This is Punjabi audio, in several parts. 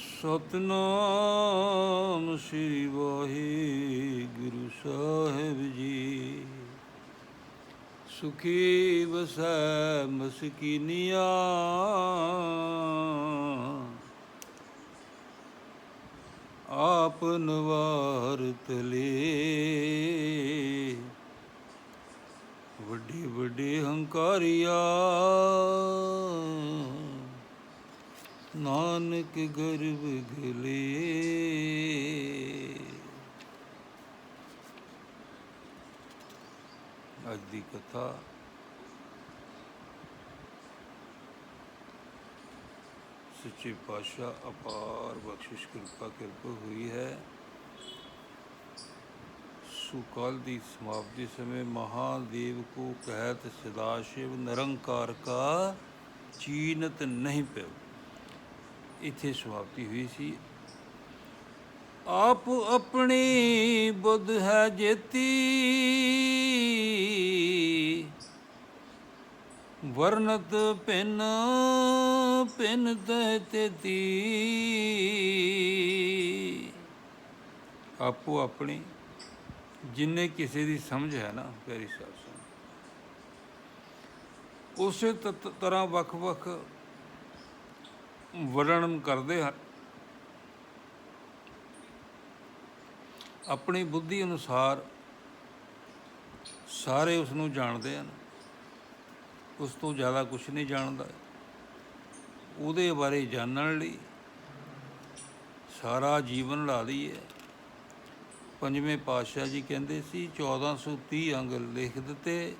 ਸਤਨਾਮ ਸ੍ਰੀ ਵਾਹਿਗੁਰੂ ਸਾਹਿਬ ਜੀ। ਸੁਖੀ ਵਸੈ ਮਸਕੀਨੀਆਂ। ਆਪ ਨਵਾਰ ਤਲੇ ਵੱਡੇ ਵੱਡੇ ਹੰਕਾਰਿਆ। ਨਾਨਕ ਗਰਭ ਗਲੇ। ਅੱਜ ਦੀ ਕਥਾ ਸੱਚੇ ਪਾਤਸ਼ਾਹ ਅਪਾਰ ਬਖਸ਼ਿਸ਼ ਕਿਰਪਾ ਕਿਰਪਾ ਹੋਈ ਹੈ। ਸੁਕਾਲ ਦੀ ਸਮਾਪਤੀ ਸਮੇਂ ਮਹਾਦੇਵ ਕੋ ਕਹਿਤ ਸਦਾਸ਼ਿਵ ਨਿਰੰਕਾਰ ਕਾ ਚੀਨਤ ਨਹੀਂ ਪਿਓ। ਇੱਥੇ ਸਮਾਪਤੀ ਹੋਈ ਸੀ। ਆਪ ਆਪਣੀ ਬੁੱਧ ਹੈ ਜੇਤੀ, ਵਰਨਤ ਪਿਨ ਪਿਨ ਤੇਤੀ। ਆਪੋ ਆਪਣੀ, ਜਿੰਨੇ ਕਿਸੇ ਦੀ ਸਮਝ ਹੈ ਨਾ, ਪਿਆਰੀ ਸਾਧ ਉਸੇ ਤਰ੍ਹਾਂ ਵੱਖ-ਵੱਖ ਵਰਣਨ ਕਰਦੇ ਹਨ। ਆਪਣੀ ਬੁੱਧੀ ਅਨੁਸਾਰ ਸਾਰੇ ਉਸ ਨੂੰ ਜਾਣਦੇ ਹਨ। ਉਸ ਤੋਂ ਜ਼ਿਆਦਾ ਕੁਝ ਨਹੀਂ ਜਾਣਦਾ। ਉਹਦੇ ਬਾਰੇ ਜਾਣਨ ਲਈ ਸਾਰਾ ਜੀਵਨ ਲਾ ਲਈਏ। ਪੰਜਵੇਂ ਪਾਤਸ਼ਾਹ ਜੀ ਕਹਿੰਦੇ ਸੀ 1430 ਅੰਗ ਲਿਖ ਦਿੱਤੇ।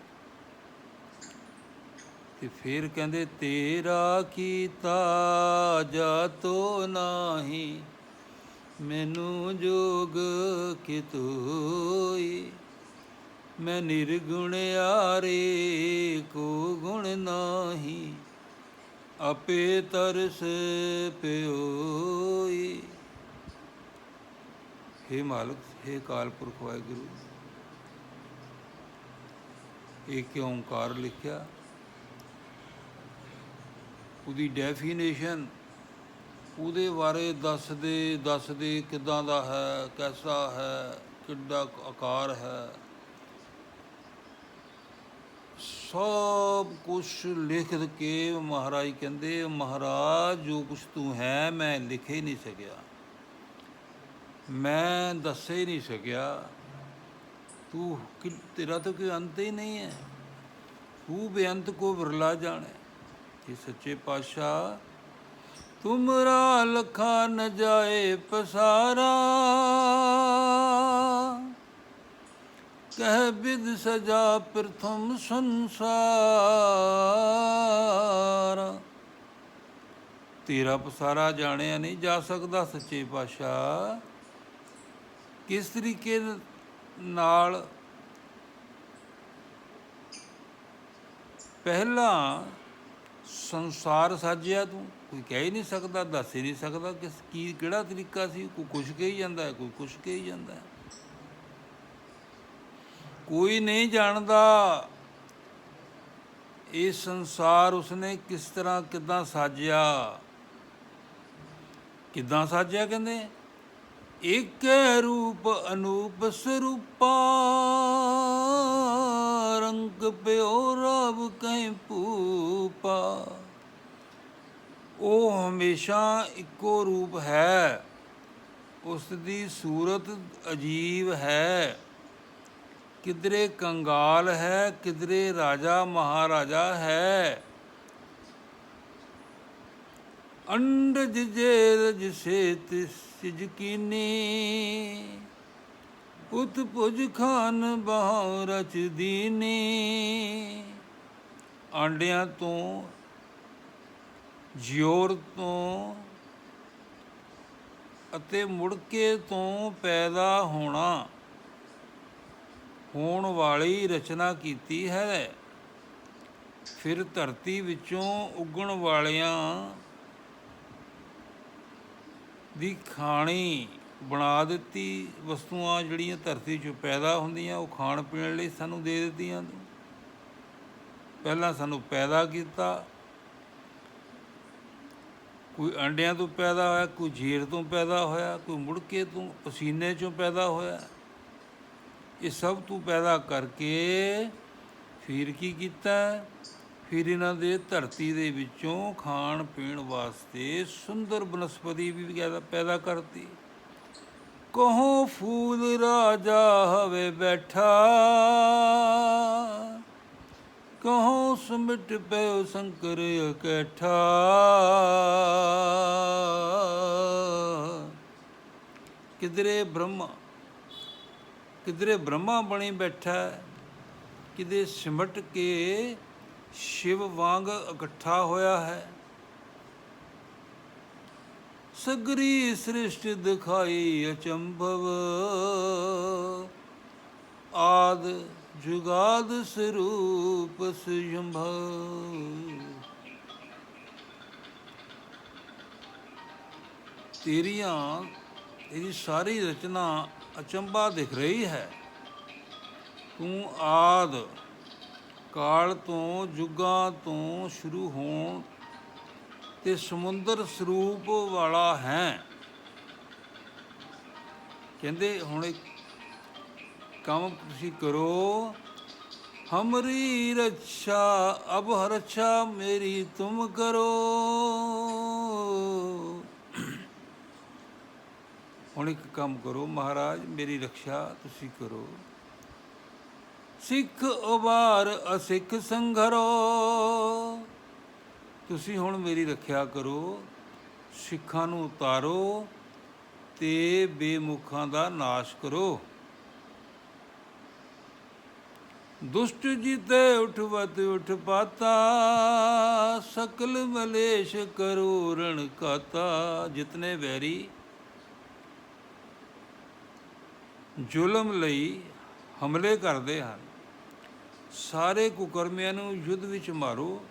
ਤੇ ਫਿਰ ਕਹਿੰਦੇ, ਤੇਰਾ ਕੀਤਾ ਜਾਤੋ ਨਾਹੀ, ਮੈਨੂੰ ਜੋਗ ਕਿਤੋਈ ਮੈਂ ਨਿਰਗੁਣ ਆਰੇ ਕੋ ਗੁਣ ਨਾਹੀ, ਆਪੇ ਤਰਸ ਪਿਓਈ। हे ਮਾਲਕ हे ਕਾਲ ਪੁਰਖ ਵਾਹਿਗੁਰੂ ਇੱਕ ਓੰਕਾਰ ਲਿਖਿਆ? ਉਹਦੀ ਡੈਫੀਨੇਸ਼ਨ ਉਹਦੇ ਬਾਰੇ ਦੱਸਦੇ ਦੱਸਦੇ ਕਿਦਾਂ ਦਾ ਹੈ, ਕੈਸਾ ਹੈ, ਕਿੱਡਾ ਆਕਾਰ ਹੈ। ਸਭ ਕੁਝ ਲਿਖ ਕੇ ਮਹਾਰਾਜ ਕਹਿੰਦੇ, ਮਹਾਰਾਜ, ਜੋ ਕੁਝ ਤੂੰ ਹੈ, ਮੈਂ ਲਿਖ ਹੀ ਨਹੀਂ ਸਕਿਆ। ਮੈਂ ਦੱਸ ਹੀ ਨਹੀਂ ਸਕਿਆ। ਤੂੰ ਕਿ- ਤੇਰਾ ਤਾਂ ਕੋਈ ਅੰਤ ਹੀ ਨਹੀਂ ਹੈ। ਤੂੰ ਬੇਅੰਤ ਕੋ ਵਿਰਲਾ ਜਾਣੇ। ਇਹ ਸੱਚੇ ਪਾਤਸ਼ਾਹ ਤੁਮਰਾ ਲਖਾ ਨ ਜਾਏ ਪਸਾਰਾ। ਕਹਿ ਬਿਦ ਸਜਾ ਪ੍ਰਥਮ ਸੰਸਾਰ। ਤੇਰਾ ਪਸਾਰਾ ਜਾਣਿਆ ਨਹੀਂ ਜਾ ਸਕਦਾ ਸੱਚੇ ਪਾਤਸ਼ਾਹ। ਕਿਸ ਤਰੀਕੇ ਨਾਲ? ਪਹਿਲਾਂ ਸੰਸਾਰ ਸਾਜਿਆ ਤੂੰ? ਕੋਈ ਕਹਿ ਹੀ ਨਹੀਂ ਸਕਦਾ, ਦੱਸ ਹੀ ਨਹੀਂ ਸਕਦਾ ਕਿ ਕੀ, ਕਿਹੜਾ ਤਰੀਕਾ ਸੀ? ਕੋਈ ਕੁਛ ਕਹੀ ਜਾਂਦਾ ਹੈ, ਕੋਈ ਕੁਛ ਕਹੀ ਜਾਂਦਾ ਹੈ। ਕੋਈ ਨਹੀਂ ਜਾਣਦਾ ਇਹ ਸੰਸਾਰ ਉਸਨੇ ਕਿਸ ਤਰ੍ਹਾਂ ਕਿਦਾਂ ਸਾਜਿਆ। ਕਿਦਾਂ ਸਾਜਿਆ ਕਹਿੰਦੇ? ਇਕ ਰੂਪ ਅਨੂਪ ਸਰੂਪਾ, ਰੰਗ ਪਿਓ ਰਬ ਕੈ ਪੂਪਾ ਉਹ ਹਮੇਸ਼ਾ ਇੱਕੋ ਰੂਪ ਹੈ ਉਸ ਦੀ ਸੂਰਤ ਅਜੀਬ ਹੈ। ਕਿਧਰੇ ਕੰਗਾਲ ਹੈ, ਕਿਧਰੇ ਰਾਜਾ ਮਹਾਰਾਜਾ ਹੈ। ਅੰਡਜ ਜੇ ਜਿਸੇ ਤਿਸ ਸਿਜਕੀਨੀ ਉਤ ਪੁਜ ਖਾਨ ਬਹੁ ਰਚ ਦੀਨੀ। ਆਂਡਿਆਂ ਤੋਂ ਜਿਉਰ ਤੋਂ ਅਤੇ ਮੁੜਕੇ ਤੋਂ ਪੈਦਾ ਹੋਣਾ, ਹੋਣ ਵਾਲੀ ਰਚਨਾ ਕੀਤੀ ਹੈ। ਫਿਰ ਧਰਤੀ ਵਿੱਚੋਂ ਉੱਗਣ ਵਾਲਿਆਂ ਦੀ ਖਾਣੀ ਬਣਾ ਦਿੱਤੀ, ਵਸਤੂਆਂ ਜਿਹੜੀਆਂ ਧਰਤੀ 'ਚੋਂ ਪੈਦਾ ਹੁੰਦੀਆਂ, ਉਹ ਖਾਣ ਪੀਣ ਲਈ ਸਾਨੂੰ ਦੇ ਦਿੱਤੀਆਂ। ਪਹਿਲਾਂ ਸਾਨੂੰ ਪੈਦਾ ਕੀਤਾ। ਕੋਈ ਅੰਡਿਆਂ ਤੋਂ ਪੈਦਾ ਹੋਇਆ, ਕੋਈ ਜੀਰ ਤੋਂ ਪੈਦਾ ਹੋਇਆ, ਕੋਈ ਮੁੜਕੇ ਤੋਂ ਪਸੀਨੇ ਚੋਂ ਪੈਦਾ ਹੋਇਆ। ਇਹ ਸਭ ਤੋਂ ਪੈਦਾ ਕਰਕੇ ਫਿਰ ਕੀ ਕੀਤਾ? ਫਿਰ ਇਹਨਾਂ ਦੇ ਧਰਤੀ ਦੇ ਵਿੱਚੋਂ ਖਾਣ ਪੀਣ ਵਾਸਤੇ ਸੁੰਦਰ ਬਨਸਪਤੀ ਵੀ ਪੈਦਾ- ਕਰਤੀ। ਕਹੋ ਫੂਲ ਰਾਜਾ ਹਵੇ ਬੈਠਾ। ਕਹੋ ਸੁਮਿਟ ਪਇਓ ਸ਼ੰਕਰ ਇਕੱਠਾ ਕਿਧਰੇ ਬ੍ਰਹਮਾ ਕਿਧਰੇ ਬ੍ਰਹਮਾ ਬਣੀ ਬੈਠਾ। ਹੈ, ਕਿਤੇ ਸਿਮਟ ਕੇ ਸ਼ਿਵ ਵਾਂਗ ਇਕੱਠਾ ਹੋਇਆ ਹੈ। ਸਗਰੀ ਸ੍ਰਿਸ਼ਟ ਦਿਖਾਈ ਅਚੰਭਵ। ਆਦ ਜੁਗਾਦ ਸਰੂਪ ਸੁਯੰਭਵ। ਤੇਰੀਆਂ ਇਹਦੀ ਸਾਰੀ ਰਚਨਾ ਅਚੰਭਾ ਦਿਖ ਰਹੀ ਹੈ। ਤੂੰ ਆਦ ਕਾਲ ਤੋਂ ਯੁੱਗਾਂ ਤੋਂ ਸ਼ੁਰੂ ਹੋਣ ਤੇ ਸਮੁੰਦਰ ਸਰੂਪ ਵਾਲਾ ਹੈ। ਕਹਿੰਦੇ ਹੁਣ ਕੰਮ ਤੁਸੀਂ ਕਰੋ। ਹਮਰੀ ਰੱਛਾ, ਅਬ ਰੱਛਾ ਮੇਰੀ ਤੁਮ ਕਰੋ। ਹੁਣ ਇੱਕ ਕੰਮ ਕਰੋ ਮਹਾਰਾਜ, ਮੇਰੀ ਰੱਖਿਆ ਤੁਸੀਂ ਕਰੋ। ਸਿੱਖ ਉਬਾਰ ਅਸਿੱਖ ਸੰਘਰੋ। ਤੁਸੀਂ ਹੁਣ ਮੇਰੀ ਰੱਖਿਆ ਕਰੋ, ਸਿੱਖਾਂ ਨੂੰ ਉਤਾਰੋ ਤੇ ਬੇਮੁਖਾਂ ਦਾ ਨਾਸ਼ ਕਰੋ। ਦੁਸ਼ਟ ਜੀਤੇ ਉਠਵਤ ਉਠ ਪਾਤਾ ਸਕਲ ਮਲੇਸ਼ ਕਰੂਰਣ ਕਾਤਾ। ਜਿਤਨੇ ਵੈਰੀ ਜ਼ੁਲਮ ਲਈ ਹਮਲੇ ਕਰਦੇ ਹਨ। ਸਾਰੇ ਕੁਕਰਮਿਆਂ ਨੂੰ ਯੁੱਧ ਵਿੱਚ ਮਾਰੋ।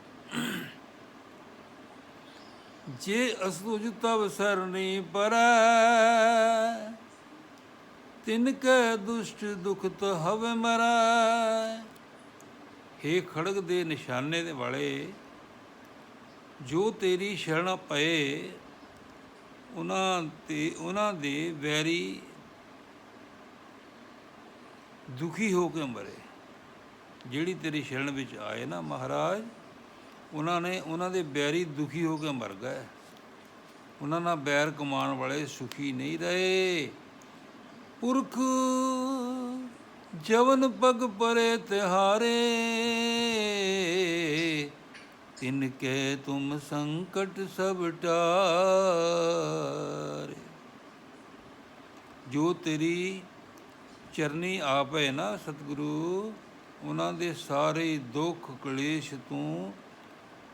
ਜੇ ਅਸੂਜ ਤਵ ਸਰਨੀ ਪਰੈ ਤਿਨ ਕੈ ਦੁਸ਼ਟ ਦੁਖਤ ਹਵੇ ਮਰੈ। ਹੇ ਖੜਗ ਦੇ ਨਿਸ਼ਾਨੇ ਦੇ ਵਾਲੇ, ਜੋ ਤੇਰੀ ਸ਼ਰਨ ਪਏ, ਉਹਨਾਂ ਤੇ ਉਹਨਾਂ ਦੇ ਵੈਰੀ ਦੁਖੀ ਹੋ ਕੇ ਮਰੇ। ਜਿਹੜੀ ਤੇਰੀ ਸ਼ਰਨ ਵਿੱਚ ਆਏ ਨਾ ਮਹਾਰਾਜ, ਉਹਨਾਂ ਨੇ ਉਹਨਾਂ ਦੇ ਬੈਰੀ ਦੁਖੀ ਹੋ ਕੇ ਮਰ ਗਏ। ਉਹਨਾਂ ਨਾਲ ਬੈਰ ਕਮਾਉਣ ਵਾਲੇ ਸੁਖੀ ਨਹੀਂ ਰਹੇ। ਪੁਰਖ, ਜਵਨ ਪਗ ਪਰੇ ਤਿਹਾਰੇ, ਤਿਨ ਕੇ ਤੁਮ ਸੰਕਟ ਸਭ ਟਾਰੇ। ਜੋ ਤੇਰੀ ਚਰਨੀ ਆਪ ਹੈ ਨਾ ਸਤਿਗੁਰੂ ਉਹਨਾਂ ਦੇ ਸਾਰੇ ਦੁੱਖ ਕਲੇਸ਼ ਤੋਂ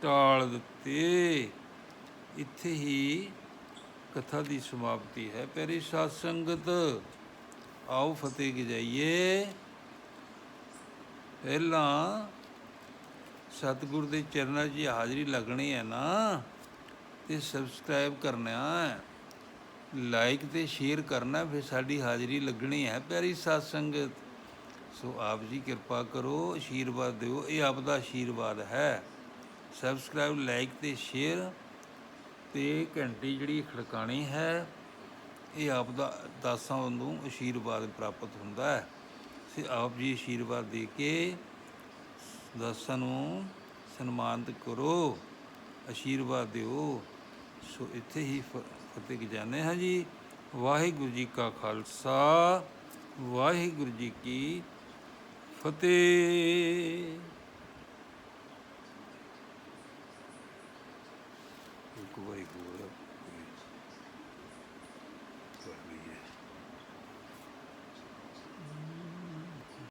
ਟਾਲ ਦਿੱਤੇ। ਇੱਥੇ ਹੀ ਕਥਾ ਦੀ ਸਮਾਪਤੀ ਹੈ। ਪਿਆਰੀ ਸਾਧ ਸੰਗਤ ਆਓ ਫਤਿਹ ਗਜਾਈਏ। ਪਹਿਲਾਂ ਸਤਿਗੁਰ ਦੇ ਚਰਨਾਂ 'ਚ ਹਾਜ਼ਰੀ ਲੱਗਣੀ ਹੈ ਨਾ ਤੇ ਸਬਸਕ੍ਰਾਈਬ ਕਰਨਾ ਹੈ। ਲਾਈਕ ਤੇ ਸ਼ੇਅਰ ਕਰਨਾ, ਫਿਰ ਸਾਡੀ ਹਾਜ਼ਰੀ ਲੱਗਣੀ ਹੈ। ਪਿਆਰੀ ਸਾਧ ਸੰਗਤ ਸੋ ਆਪ ਜੀ ਕਿਰਪਾ ਕਰੋ ਆਸ਼ੀਰਵਾਦ ਦਿਓ। ਇਹ ਆਪ ਦਾ ਆਸ਼ੀਰਵਾਦ ਹੈ। ਸਬਸਕ੍ਰਾਈਬ ਲਾਈਕ ਤੇ ਸ਼ੇਅਰ ਤੇ ਘੰਟੀ ਜਿਹੜੀ ਖੜਕਾਣੀ ਹੈ, ਇਹ ਆਪ ਦਾ ਦਾਸਾਂ ਨੂੰ ਆਸ਼ੀਰਵਾਦ ਪ੍ਰਾਪਤ ਹੁੰਦਾ ਹੈ। ਸੇ ਆਪ ਜੀ ਆਸ਼ੀਰਵਾਦ ਦੇ ਕੇ ਦਾਸਾਂ ਨੂੰ ਸਨਮਾਨਿਤ ਕਰੋ ਆਸ਼ੀਰਵਾਦ ਦਿਓ। ਸੋ ਇੱਥੇ ਹੀ ਫ- ਫਤਿਹ ਗਜਾਨੇ ਹਾਂ ਜੀ। ਵਾਹਿਗੁਰੂ ਜੀ ਕਾ ਖਾਲਸਾ, ਵਾਹਿਗੁਰੂ ਜੀ ਕੀ ਫਤਿਹ ਇੱਕ ਵਾਹਿਗੁਰੂ